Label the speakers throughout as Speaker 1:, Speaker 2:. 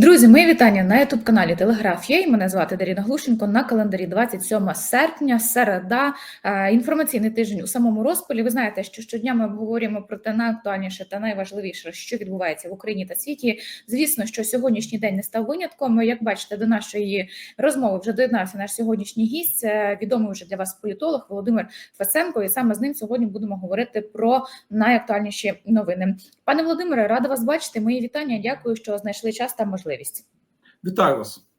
Speaker 1: Друзі, мої вітання на youtube каналі Телеграф. Я мене звати Даріна Глушенко. На календарі 27 серпня, середа, е, інформаційний тиждень у самому розпалі. Ви знаєте, що щодня ми обговорюємо про те найактуальніше та найважливіше, що відбувається в Україні та світі. Звісно, що сьогоднішній день не став винятком. Як бачите, до нашої розмови вже доєднався наш сьогоднішній гість. Це відомий вже для вас політолог Володимир Фесенко. І саме з ним сьогодні будемо говорити про найактуальніші новини. Пане Володимире, рада вас бачити. Мої вітання. Дякую, що знайшли час та можливість.
Speaker 2: Вітаю вас.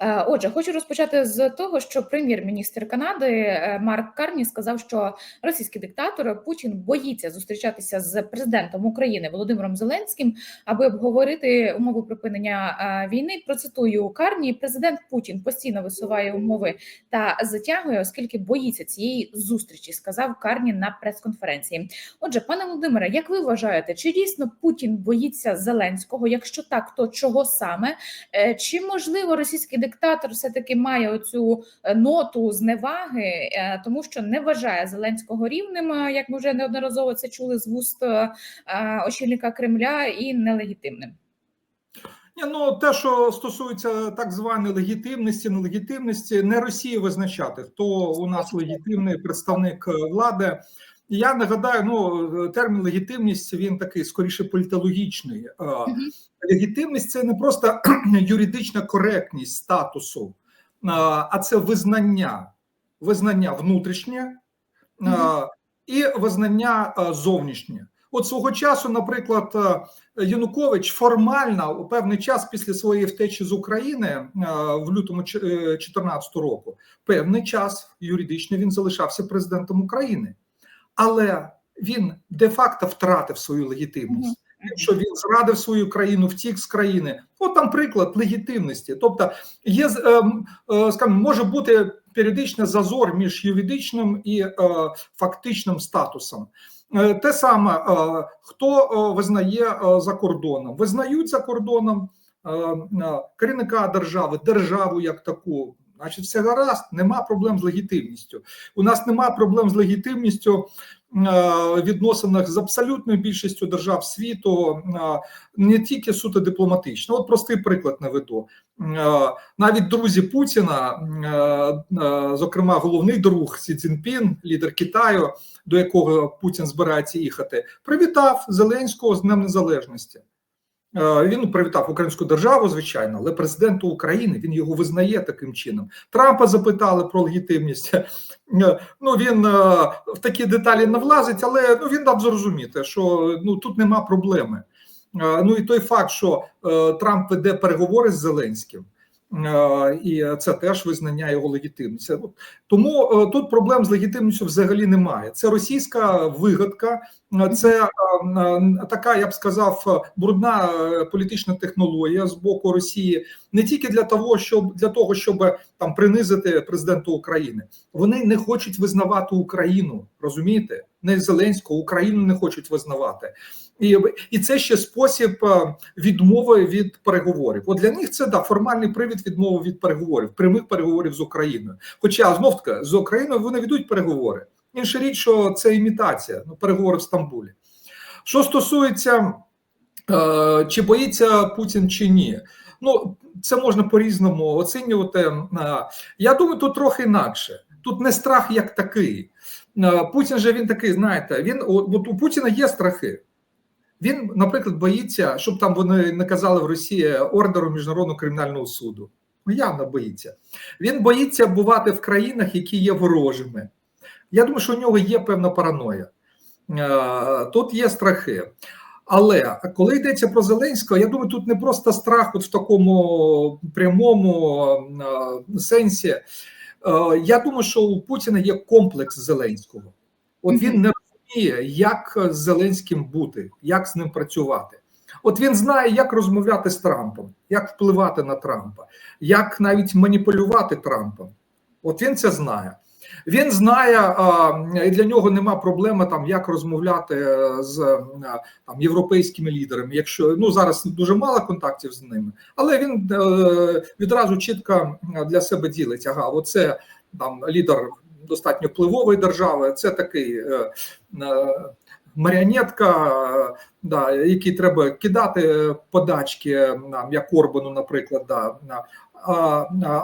Speaker 1: Е, Отже, хочу розпочати з того, що прем'єр-міністр Канади е, Марк Карні сказав, що російський диктатор Путін боїться зустрічатися з президентом України Володимиром Зеленським, аби обговорити умови припинення е, війни. Процитую Карні, президент Путін постійно висуває умови та затягує, оскільки боїться цієї зустрічі, сказав Карні на прес-конференції. Отже, пане Володимире, як ви вважаєте, чи дійсно Путін боїться Зеленського? Якщо так, то чого саме? Чи можливо російський диктатор все таки має оцю е, ноту зневаги, е, тому що не вважає Зеленського рівним, е, як ми вже неодноразово це чули з вуст очільника Кремля, і нелегітимним?
Speaker 2: Ні, ну те, що стосується так званої легітимності, нелегітимності, не Росія визначати, хто у нас легітимний представник влади. І Я нагадаю, ну термін легітимність він такий скоріше політологічний. Е, Легітимність це не просто юридична коректність статусу, е, а це визнання, визнання внутрішнє е, і визнання е, зовнішнє. От свого часу, наприклад, е, Янукович формально у певний час після своєї втечі з України е, в лютому 2014 року, певний час юридично він залишався президентом України, але він де-факто втратив свою легітимність. Що він зрадив свою країну, втік з країни. От там приклад легітимності. Тобто, є ем, е, скажімо, може бути періодичний зазор між юридичним і е, фактичним статусом. Е, Те саме, хто визнає за кордоном, визнають за кордоном керівника держави, державу як таку. Значить, все гаразд, нема проблем з легітимністю. У нас нема проблем з легітимністю відносинах з абсолютною більшістю держав світу, е, не тільки суто дипломатично. От простий приклад наведу. Е, Навіть друзі Путіна, е, е, зокрема, головний друг Сі Цзіньпін, лідер Китаю, до якого Путін збирається їхати, привітав Зеленського з Днем Незалежності. Е, Він привітав українську державу, звичайно, але президенту України він його визнає таким чином. Трампа запитали про легітимність. Е, Ну він е, в такі деталі не влазить, але ну він дав зрозуміти, що ну тут нема проблеми. Е, Ну і той факт, що Трамп веде переговори з Зеленським. І це теж визнання його легітимності. Тому тут проблем з легітимністю взагалі немає. Це російська вигадка, це така, я б сказав, брудна політична технологія з боку Росії, не тільки для того, щоб для того, щоб там принизити президента України. Вони не хочуть визнавати Україну, розумієте? Не Зеленського, Україну не хочуть визнавати. І, і це ще спосіб е, відмови від переговорів. От для них це да формальний привід відмови від переговорів, прямих переговорів з Україною. Хоча знов таки з Україною вони ведуть переговори. Інша річ, що це імітація, ну переговори в Стамбулі. Що стосується е, чи боїться Путін чи ні, ну це можна по-різному оцінювати. Е, Я думаю, тут трохи інакше. Тут не страх як такий. Е, Путін же він такий, знаєте, він от, у Путіна є страхи. Він, наприклад, боїться, щоб там вони не казали в Росії ордеру міжнародного кримінального суду. Ну, явно боїться. Він боїться бувати в країнах, які є ворожими. Я думаю, що у нього є певна параноя. Е, Тут є страхи. Але коли йдеться про Зеленського, я думаю, тут не просто страх от в такому прямому сенсі. Е, Я думаю, що у Путіна є комплекс Зеленського. От він не розуміє, як з Зеленським бути, як з ним працювати. От він знає, як розмовляти з Трампом, як впливати на Трампа, як навіть маніпулювати Трампом. От він це знає. Він знає, і для нього нема проблеми там, як розмовляти з е, там європейськими лідерами. Якщо ну зараз дуже мало контактів з ними, але він е, відразу чітко для себе ділить. Ага, оце там лідер достатньо впливової держави. Це такий е, маріонетка, да, які треба кидати подачки, як Орбану, наприклад, да,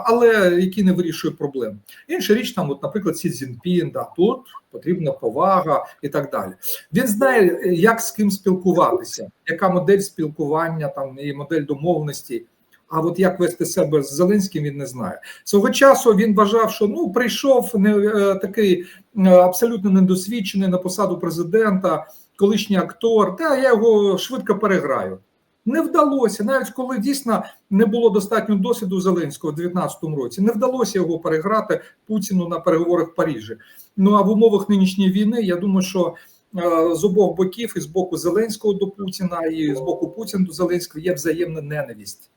Speaker 2: але які не вирішує проблем. Інша річ, там, от, наприклад, Сі Цзіньпін, да, тут потрібна повага і так далі. Він знає, як з ким спілкуватися, яка модель спілкування, там і модель домовленості. А от як вести себе з Зеленським, він не знає. Свого часу він вважав, що ну прийшов не е, такий е, абсолютно недосвідчений на посаду президента, колишній актор. Та я його швидко переграю. Не вдалося, навіть коли дійсно не було достатньо досвіду Зеленського в 2019 році, не вдалося його переграти Путіну на переговорах в Парижі. Ну а в умовах нинішньої війни я думаю, що е, з обох боків, і з боку Зеленського до Путіна, і з боку Путіна до Зеленського є взаємна ненависть.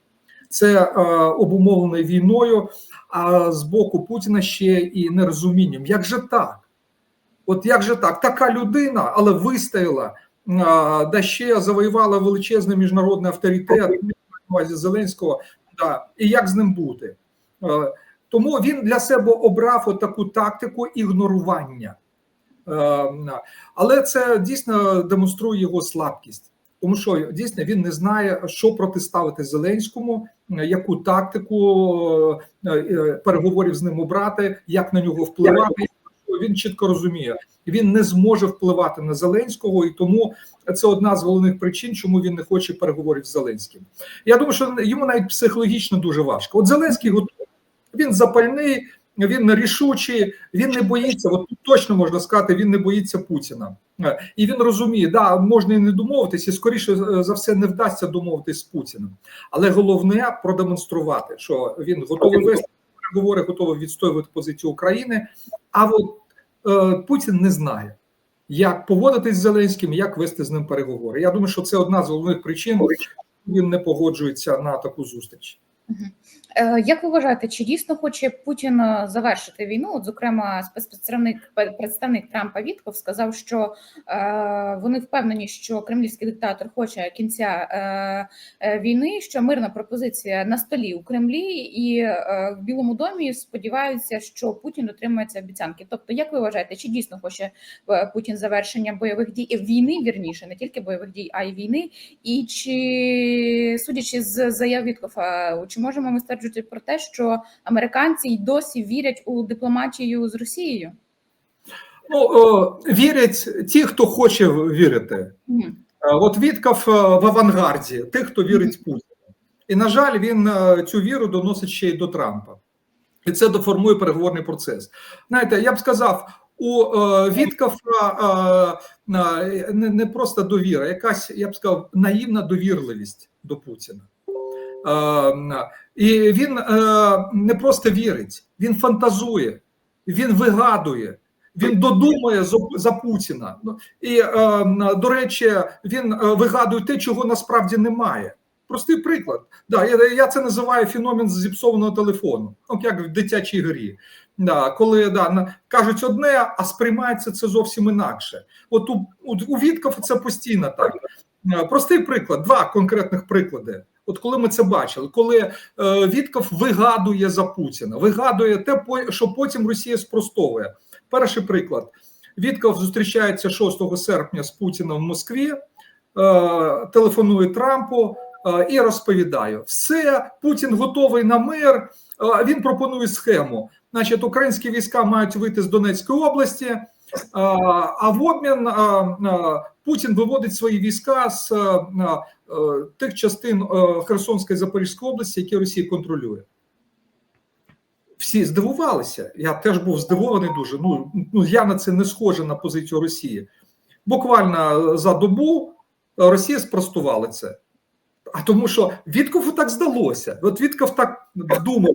Speaker 2: Це е, обумовлено війною, а з боку Путіна ще і нерозумінням. Як же так? От як же так? Така людина, але вистояла, да ще завоювала величезний міжнародний авторитет Зеленського. Да, і як з ним бути? Е, тому він для себе обрав от таку тактику ігнорування. Е, Але це дійсно демонструє його слабкість. Тому що дійсно він не знає, що протиставити Зеленському, яку тактику е, переговорів з ним обрати, як на нього впливати. Він чітко розуміє, він не зможе впливати на Зеленського, і тому це одна з головних причин, чому він не хоче переговорів з Зеленським. Я думаю, що йому навіть психологічно дуже важко. От Зеленський готовий, він запальний, він рішучий, він не боїться. От тут точно можна сказати, він не боїться Путіна. І він розуміє, да, можна і не домовитися, і скоріше за все не вдасться домовитись з Путіним. Але головне продемонструвати, що він готовий вести переговори, готовий відстоювати позицію України. А от е, Путін не знає, як поводитись з Зеленським, як вести з ним переговори. Я думаю, що це одна з головних причин. Він не погоджується на таку зустріч.
Speaker 1: Е, Як ви вважаєте, чи дійсно хоче Путін е, завершити війну? От, зокрема, спецпредставник представник Трампа Вітков сказав, що е, вони впевнені, що кремлівський диктатор хоче кінця е, е, війни, що мирна пропозиція на столі у Кремлі, і е, в Білому домі сподіваються, що Путін дотримується обіцянки. Тобто, як ви вважаєте, чи дійсно хоче Путін завершення бойових дій війни, вірніше, не тільки бойових дій, а й війни? І чи судячи з заяв Віткофа, чи можемо ми стверджувати про те, що американці й досі вірять у дипломатію з Росією?
Speaker 2: Ну о, вірять ті, хто хоче вірити.
Speaker 1: Угу.
Speaker 2: От Вітков в авангарді, тих, хто вірить Путіну. І, на жаль, він е, цю віру доносить ще й до Трампа. І це доформує переговорний процес. Знаєте, я б сказав, у е, Віткофа е, не, не просто довіра, якась, я б сказав, наївна довірливість до Путіна. Е, і він е, не просто вірить, він фантазує, він вигадує. Він додумує за, Путіна. Ну, І, е, до речі, він е, вигадує те, чого насправді немає. Простий приклад. Да, я, це називаю феномен зіпсованого телефону, ну, як в дитячій грі. Да, Коли да, кажуть одне, а сприймається це зовсім інакше. От у, у, у Вітков це постійно так. Е, Простий приклад, два конкретних приклади. От коли ми це бачили, коли е, Вітков вигадує за Путіна, вигадує те, що потім Росія спростовує. Перший приклад: Вітков зустрічається 6 серпня з Путіном в Москві, е, телефонує Трампу е, і розповідає: все, Путін готовий на мир. Він пропонує схему. Значить, українські війська мають вийти з Донецької області, а в обмін Путін виводить свої війська з е, е, тих частин е, Херсонської Запорізької області, які Росія контролює. Всі здивувалися. Я теж був здивований дуже. Ну, ну я на це не схоже на позицію Росії. Буквально за добу Росія спростувала це. А тому, що Віткову так здалося. От Вітков так думав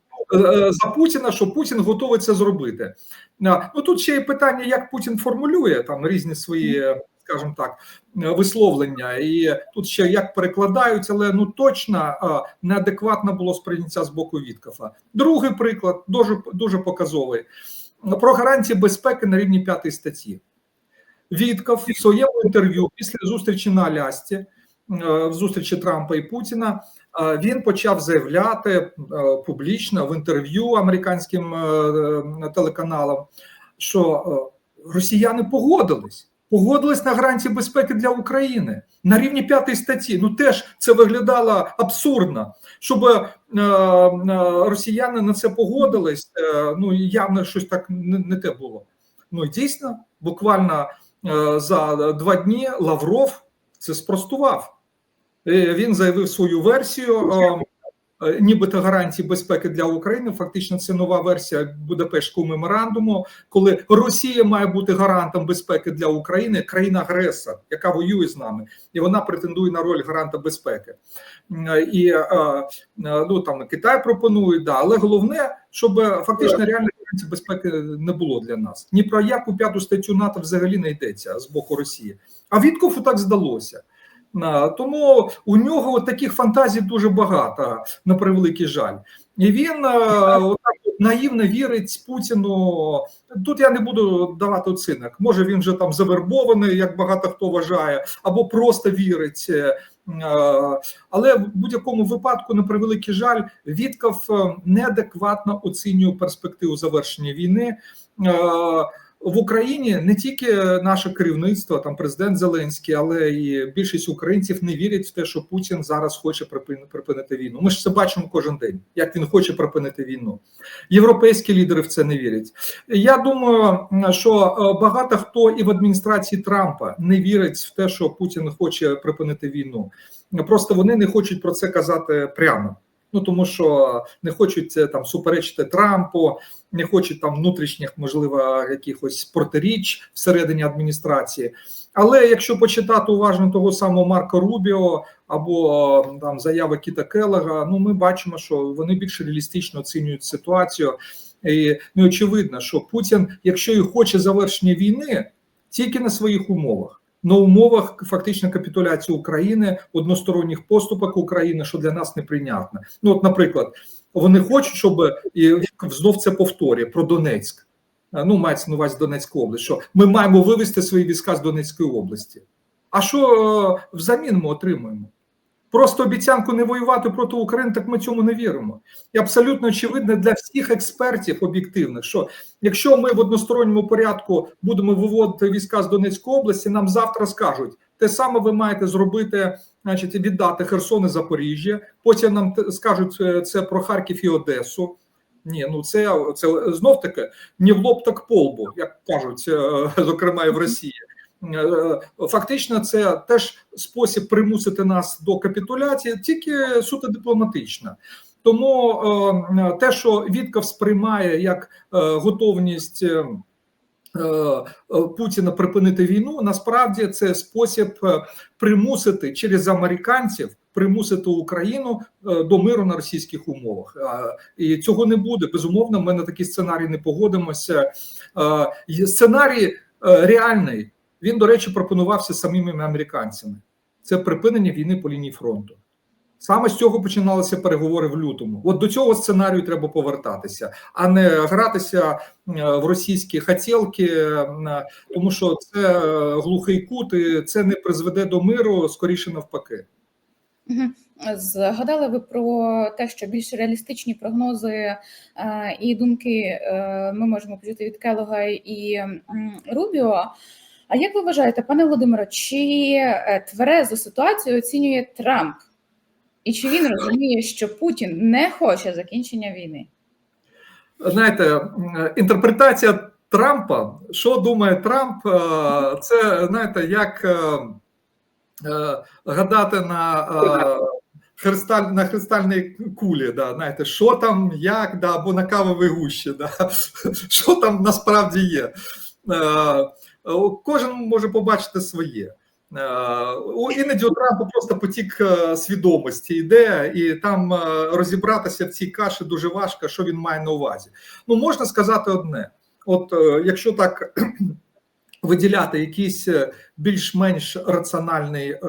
Speaker 2: за Путіна, що Путін готовий це зробити. Ну тут ще є питання, як Путін формулює там різні свої, скажімо так, висловлення, і тут ще як перекладають, але ну точно а, неадекватно було сприйняття з боку Віткофа. Другий приклад дуже дуже показовий про гарантії безпеки на рівні п'ятої статті. Вітков в своєму інтерв'ю після зустрічі на Алясці, е, в зустрічі Трампа і Путіна, е, він почав заявляти е, публічно в інтерв'ю американським е, телеканалам, що е, росіяни погодились. Погодились на гарантії безпеки для України на рівні п'ятої статті. Ну теж це виглядало абсурдно, щоб е, е, росіяни на це погодились. Е, ну явно щось так не, не те було. Ну і дійсно, буквально е, за два дні Лавров це спростував. Е, Він заявив свою версію. е, Нібито гарантії безпеки для України, фактично це нова версія Будапештського меморандуму, коли Росія має бути гарантом безпеки для України, країна-агресор, яка воює з нами, і вона претендує на роль гаранта безпеки. І е, е, ну там Китай пропонує, да, але головне, щоб е, фактично гарантій безпеки не було для нас. Ні про яку п'яту статтю НАТО взагалі не йдеться з боку Росії. А Віткофу так здалося. Тому у нього таких фантазій дуже багато, на превеликий жаль. І він е, наївно вірить Путіну. Тут я не буду давати оцінок. Може він вже там завербований, як багато хто вважає, або просто вірить. Е, Але в будь-якому випадку, на превеликий жаль, Вітков е, неадекватно оцінює перспективу завершення війни. В Україні не тільки наше керівництво, там президент Зеленський, але і більшість українців не вірять в те, що Путін зараз хоче припини- припинити війну. Ми ж це бачимо кожен день, як він хоче припинити війну. Європейські лідери в це не вірять. Я думаю, що е, багато хто і в адміністрації Трампа не вірить в те, що Путін хоче припинити війну. Просто вони не хочуть про це казати прямо. Ну тому що не хочуть е, там суперечити Трампу, не хочуть там внутрішніх, можливо, якихось протиріч всередині адміністрації. Але якщо почитати уважно того самого Марка Рубіо або там заяви Кіта Келега, ну ми бачимо, що вони більш реалістично оцінюють ситуацію. І ну, очевидно, що Путін, якщо і хоче завершення війни, тільки на своїх умовах. На умовах фактично капітуляції України, односторонніх поступок України, що для нас неприйнятно. Ну, от, наприклад, вони хочуть, щоб і знов це повторює про Донецьк. Ну, мається на увазі Донецька область, що ми маємо вивести свої війська з Донецької області. А що е, взамін ми отримуємо? Просто обіцянку не воювати проти України, так ми цьому не віримо. І абсолютно очевидно для всіх експертів об'єктивних, що якщо ми в односторонньому порядку будемо виводити війська з Донецької області, нам завтра скажуть, те саме ви маєте зробити, значить, віддати Херсон і Запоріжжя. Потім нам скажуть е, це про Харків і Одесу. Ні, ну це, це знов таки не в лоб, так по лбу, як кажуть, е, зокрема і в Росії. Е, Фактично, це теж спосіб примусити нас до капітуляції, тільки суто дипломатично. Тому е, те, що Вітков сприймає як е, готовність е, е, Путіна припинити війну, насправді це спосіб е, примусити через американців примусити Україну е, до миру на російських умовах. Е, І цього не буде. Безумовно, ми на такий сценарій не погодимося. Е, Сценарій реальний. Він, до речі, пропонувався самими американцями. Це припинення війни по лінії фронту. Саме з цього починалися переговори в лютому. От до цього сценарію треба повертатися, а не гратися в російські хотілки, тому що це глухий кут, і це не призведе до миру, скоріше навпаки.
Speaker 1: Згадали ви про те, що більш реалістичні прогнози е, і думки е, ми можемо почути від Келога і Рубіо. А як ви вважаєте, пане Володимире, чи е, тверезу ситуацію оцінює Трамп? І чи він розуміє, що Путін не хоче закінчення війни?
Speaker 2: Знаєте, інтерпретація Трампа, що думає Трамп, це знаєте, як гадати на е, христаль, на христальній кулі, да, знаєте, що там, як, да, або на кавовій гущі, да, що там насправді є. Е, Кожен може побачити своє. Е, Іноді у Трампа просто потік е, свідомості йде, і там е, розібратися в цій каші дуже важко, що він має на увазі. Ну, можна сказати одне: от е, якщо так виділяти якийсь е, більш-менш раціональний е,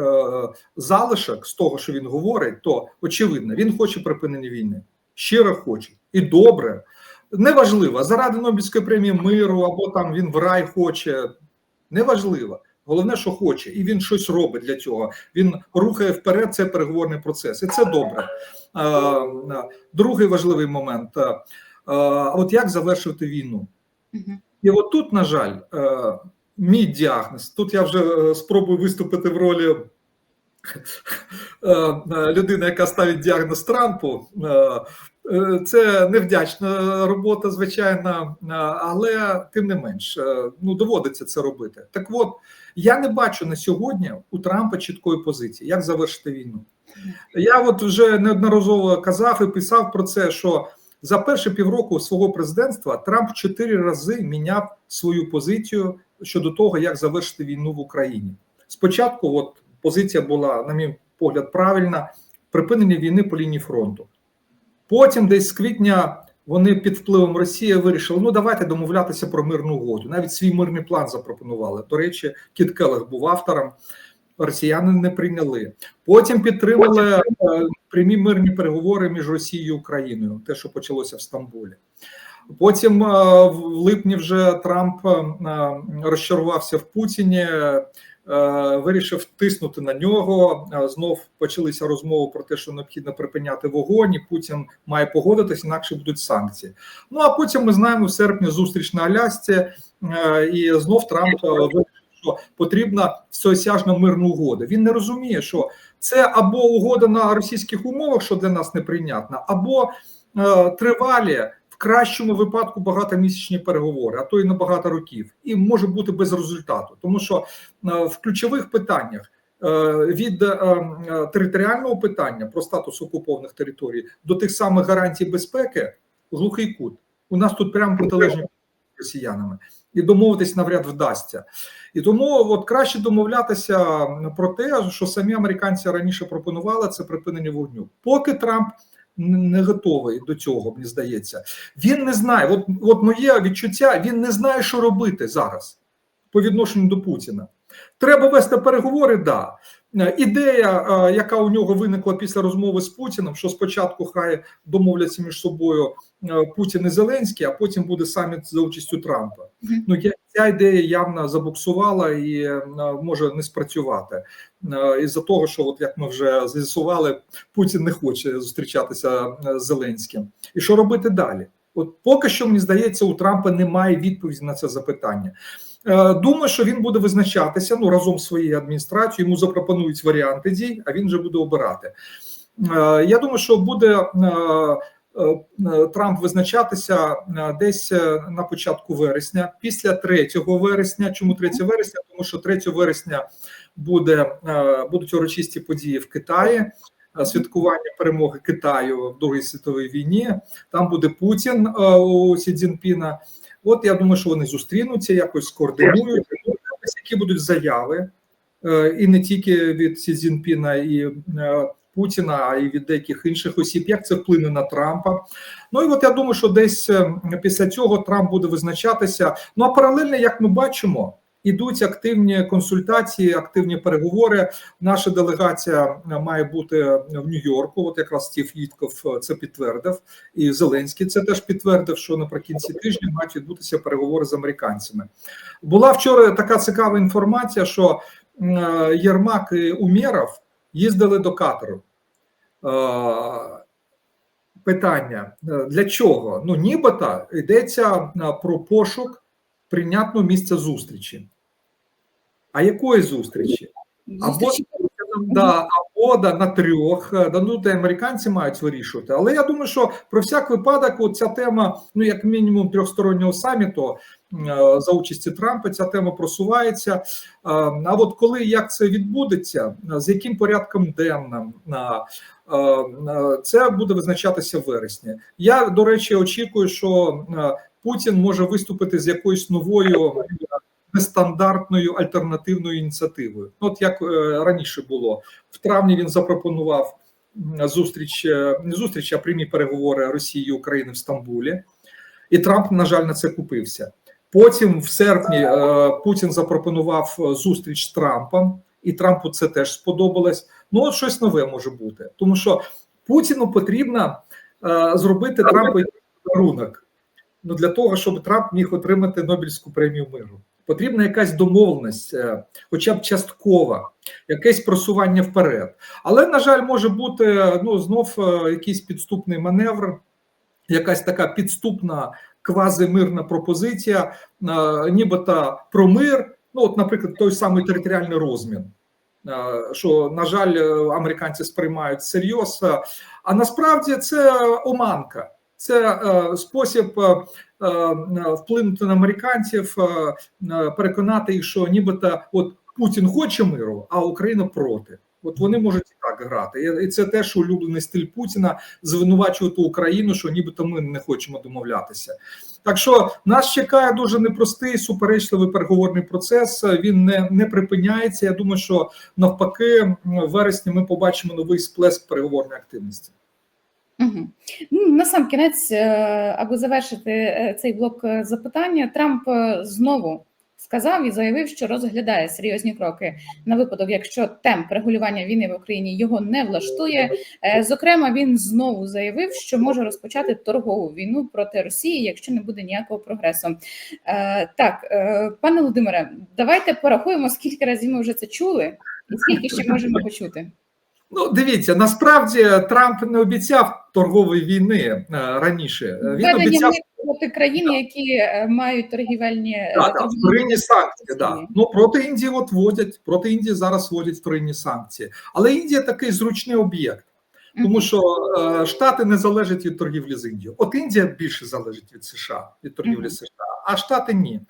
Speaker 2: залишок з того, що він говорить, то очевидно, він хоче припинення війни. Щиро хоче і добре. Неважливо, заради Нобелівської премії миру, або там він в рай хоче. Неважливо. Головне, що хоче, і він щось робить для цього. Він рухає вперед цей переговорний процес, і це добре. Е, е, Другий важливий момент: от як завершити війну? І от тут, на жаль, мій діагноз. Тут я вже е, спробую виступити в ролі е, людини, яка ставить діагноз Трампу. Е, Це невдячна робота, звичайно, але тим не менш, ну доводиться це робити. Так от я не бачу на сьогодні у Трампа чіткої позиції, як завершити війну. Я от вже неодноразово казав і писав про це, що за перші півроку свого президентства Трамп чотири рази міняв свою позицію щодо того, як завершити війну в Україні. Спочатку, от позиція була, на мій погляд, правильна: припинення війни по лінії фронту. Потім, десь з квітня, вони під впливом Росії вирішили: ну давайте домовлятися про мирну угоду. Навіть свій мирний план запропонували. До речі, Кіт Келех був автором. Росіяни не прийняли. Потім підтримали е, прямі мирні переговори між Росією і Україною, те, що почалося в Стамбулі. Потім е, в липні вже Трамп е, розчарувався в Путіні, е, вирішив тиснути на нього. Е, Знов почалися розмови про те, що необхідно припиняти вогонь. і Путін має погодитись, інакше будуть санкції. Ну а потім ми знаємо в серпні зустріч на Алясці, е, і знов Трамп е, вирішив, що потрібна всеосяжна мирна угода. Він не розуміє, що це або угода на російських умовах, що для нас неприйнятна, або е, тривалі кращому випадку багатомісячні переговори, а то й на багато років, і може бути без результату, тому що е, в ключових питаннях. е, Від е, територіального питання про статус окупованих територій до тих самих гарантій безпеки глухий кут. У нас тут прямо протилежні росіянами, і домовитись навряд вдасться. І тому от краще домовлятися про те, що самі американці раніше пропонували це припинення вогню. Поки Трамп не готовий до цього, мені здається. Він не знає. От, от моє відчуття, він не знає, що робити зараз по відношенню до Путіна. Треба вести переговори, да. Е, Ідея, е, яка у нього виникла після розмови з Путіним, що спочатку хай домовляться між собою е, Путін і Зеленський, а потім буде саміт за участю Трампа. Ну я- ця ідея явно забуксувала і може не спрацювати. Е, Із-за того, що, от як ми вже з'ясували, Путін не хоче зустрічатися з Зеленським. І що робити далі? От поки що мені здається, у Трампа немає відповіді на це запитання. Е, Думаю, що він буде визначатися ну разом з своєю адміністрацією. Йому запропонують варіанти дій, а він вже буде обирати. Е, Я думаю, що буде е, Трамп визначатися десь на початку вересня, після 3 вересня. Чому 3 вересня? Тому що 3 вересня буде будуть урочисті події в Китаї. Святкування перемоги Китаю в Другій світовій війні. Там буде Путін у Сі Цзіньпіна. От я думаю, що вони зустрінуться, якось скоординують. Які будуть заяви, е, і не тільки від Сі Цзіньпіна і е, Путіна, а й від деяких інших осіб, як це вплине на Трампа. Ну і от я думаю, що десь е, після цього Трамп буде визначатися. Ну а паралельно, як ми бачимо, ідуть активні консультації, активні переговори. Наша делегація е, має бути в Нью-Йорку. От якраз Стів Їтков е, це підтвердив, і Зеленський це теж підтвердив, що наприкінці тижня мають відбутися переговори з американцями. Була вчора така цікава інформація, що е, Єрмак і Умєров їздили до Катару. Е, Питання е, для чого? Ну, нібито йдеться е, про пошук прийнятного місця зустрічі. А якої зустрічі? Або, да, або да, на трьох, да, ну, де американці мають вирішувати. Але я думаю, що про всяк випадок от ця тема, ну як мінімум трьохстороннього саміту е, за участі Трампа, ця тема просувається. Е, А от коли як це відбудеться, з яким порядком денним, е, це буде визначатися в вересні. Я, до речі, очікую, що Путін може виступити з якоюсь новою нестандартною альтернативною ініціативою. Ну, От як е, раніше було в травні, він запропонував зустріч, е, не зустріч, а прямі переговори Росії і України в Стамбулі, і Трамп, на жаль, на це купився. Потім, в серпні, е, Путін запропонував зустріч з Трампом, і Трампу це теж сподобалось. Ну, от щось нове може бути, тому що Путіну потрібно зробити Трампу подарунок ну, для того, щоб Трамп міг отримати Нобелівську премію миру. Потрібна якась домовленість, е, хоча б часткова, якесь просування вперед. Але, на жаль, може бути ну, знов е, якийсь підступний маневр, якась така підступна квазимирна пропозиція, е, нібито про мир, Ну, от, наприклад, той самий територіальний розмін, що, на жаль, американці сприймають всерйоз. Е, А насправді це оманка, це е, спосіб е, е, вплинути на американців, переконати їх, що нібито от Путін хоче миру, а Україна проти. От вони можуть і так грати, і це теж улюблений стиль Путіна звинувачувати Україну, що нібито ми не хочемо домовлятися. Так що нас чекає дуже непростий суперечливий переговорний процес. Він не, не припиняється. Я думаю, що навпаки, в вересні ми побачимо новий сплеск переговорної активності.
Speaker 1: Угу. Ну, на сам кінець, е, аби завершити е, цей блок е, запитання, Трамп знову сказав і заявив, що розглядає серйозні кроки на випадок, якщо темп регулювання війни в Україні його не влаштує. Зокрема, він знову заявив, що може розпочати торгову війну проти Росії, якщо не буде ніякого прогресу. Так, пане Володимире, давайте порахуємо, скільки разів ми вже це чули, і скільки ще можемо почути.
Speaker 2: Ну, дивіться, насправді Трамп не обіцяв торгової війни е, раніше. Е, Він обіцяв
Speaker 1: проти країн, які е, мають торгівельні
Speaker 2: Да, да, вторинні санкції. Да. Ну проти Індії от вводять, проти Індії зараз вводять вторинні санкції. Але Індія такий зручний об'єкт, тому що е, Штати не залежать від торгівлі з Індією. От Індія більше залежить від США, від торгівлі США, а Штати ні.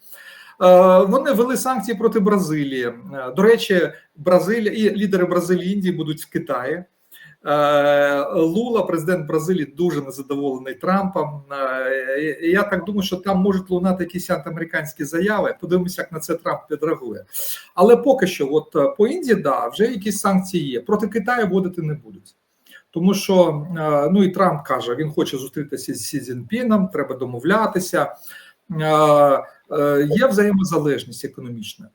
Speaker 2: Е, Вони ввели санкції проти Бразилії. Е, До речі, Бразилія і лідери Бразилії Індії будуть в Китаї. Е, Лула, президент Бразилії, дуже незадоволений Трампом. Я так думаю, що там можуть лунати якісь антиамериканські заяви. Подивимося, як на це Трамп відреагує. Але поки що, от по Індії, да, вже якісь санкції є. Проти Китаю вводити не будуть. Тому що ну і Трамп каже, він хоче зустрітися з Сі Цзіньпіном, треба домовлятися. Е, Є взаємозалежність економічна.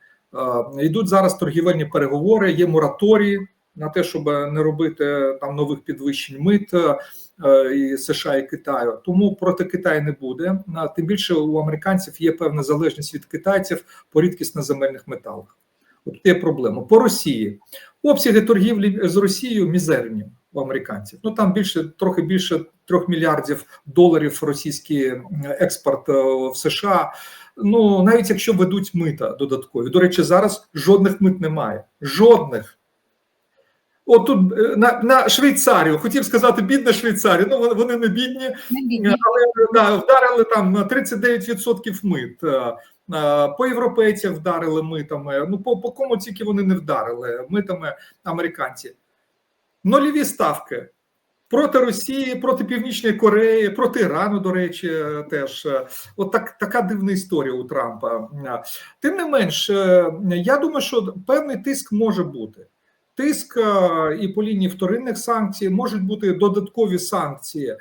Speaker 2: Е, Йдуть зараз торгівельні переговори, є мораторії на те, щоб не робити там нових підвищень мит е, і США і Китаю. Тому проти Китаю не буде. Тим більше у американців є певна залежність від китайців по рідкісно земельних металах. От є проблема по Росії. Обсяги торгівлі з Росією мізерні у американців. Ну там більше трохи більше трьох мільярдів доларів російський експорт в США. Ну навіть якщо ведуть мита додаткові. До речі, зараз жодних мит немає. Жодних. От тут е, на, на Швейцарію, хотів сказати, бідна Швейцарія. Ну вони, не бідні,
Speaker 1: Не бідні.
Speaker 2: але да, вдарили там 39% мит. Е, е, По європейцях вдарили митами. Ну по, по кому тільки вони не вдарили митами американці. Нульові ставки проти Росії, проти Північної Кореї, проти Ірану, до речі, теж от так, така дивна історія у Трампа. Тим не менш, е, я думаю, що певний тиск може бути. Тиск е, і по лінії вторинних санкцій можуть бути додаткові санкції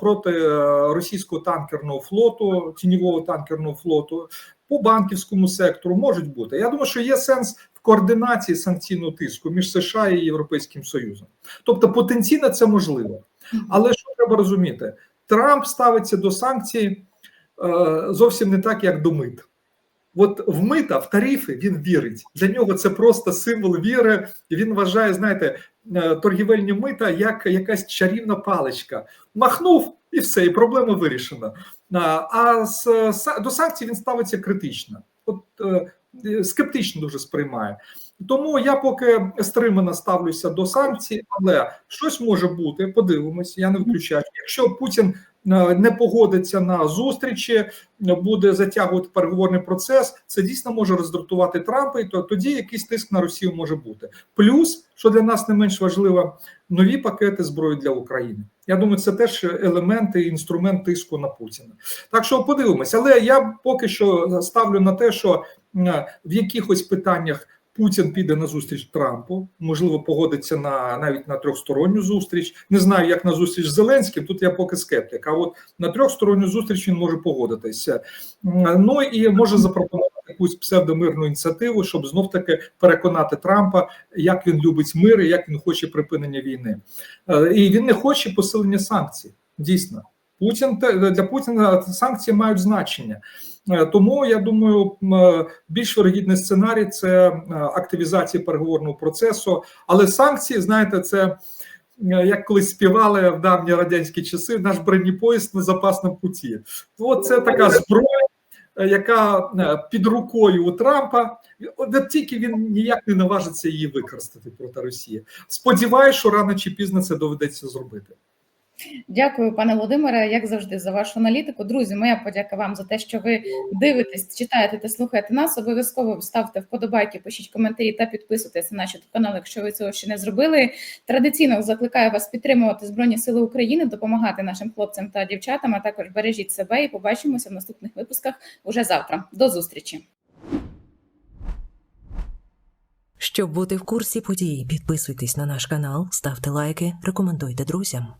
Speaker 2: проти е, російського танкерного флоту, тіньового танкерного флоту, по банківському сектору можуть бути. Я думаю, що є сенс в координації санкційного тиску між США і Європейським Союзом. Тобто потенційно це можливо. Але що треба розуміти? Трамп ставиться до санкцій е, зовсім не так, як до мит. От в мита, в тарифи він вірить. Для нього це просто символ віри. Він вважає, знаєте, е, торгівельні мита як якась чарівна паличка. Махнув і все, і проблема вирішена. А, з, до санкцій він ставиться критично. От е, скептично дуже сприймає. Тому я поки стримано ставлюся до санкцій, але щось може бути. Подивимось, я не виключаю. Якщо Путін е, не погодиться на зустрічі, буде затягувати переговорний процес. Це дійсно може роздратувати Трампа, і то тоді якийсь тиск на Росію може бути. Плюс, що для нас не менш важливо, нові пакети зброї для України. Я думаю, це теж елементи, і інструмент тиску на Путіна. Так що подивимось, але я поки що ставлю на те, що в якихось питаннях. Путін піде на зустріч Трампу, можливо, погодиться на навіть на трьохсторонню зустріч. Не знаю, як на зустріч з Зеленським. Тут я поки скептик. А от на трьохсторонню зустріч він може погодитися. Ну і може запропонувати якусь псевдомирну ініціативу, щоб знов таки переконати Трампа, як він любить мир і як він хоче припинення війни. Е, І він не хоче посилення санкцій. Дійсно, Путін для Путіна санкції мають значення. Е, Тому я думаю, е, більш вирогідний сценарій це активізація переговорного процесу. Але санкції, знаєте, це як колись співали в давні радянські часи, наш бронепоїзд на запасному путі. От це така зброя, яка е, під рукою у Трампа. От тільки він ніяк не наважиться її використати проти Росії. Сподіваюсь, що рано чи пізно це доведеться зробити.
Speaker 1: Дякую, пане Володимире, як завжди, за вашу аналітику. Друзі, моя подяка вам за те, що ви дивитесь, читаєте та слухаєте нас. Обов'язково ставте вподобайки, пишіть коментарі та підписуйтесь на наш канал, якщо ви цього ще не зробили. Традиційно закликаю вас підтримувати Збройні Сили України, допомагати нашим хлопцям та дівчатам. А також бережіть себе і побачимося в наступних випусках уже завтра. До зустрічі.
Speaker 3: Щоб бути в курсі подій, підписуйтесь на наш канал, ставте лайки, рекомендуйте друзям.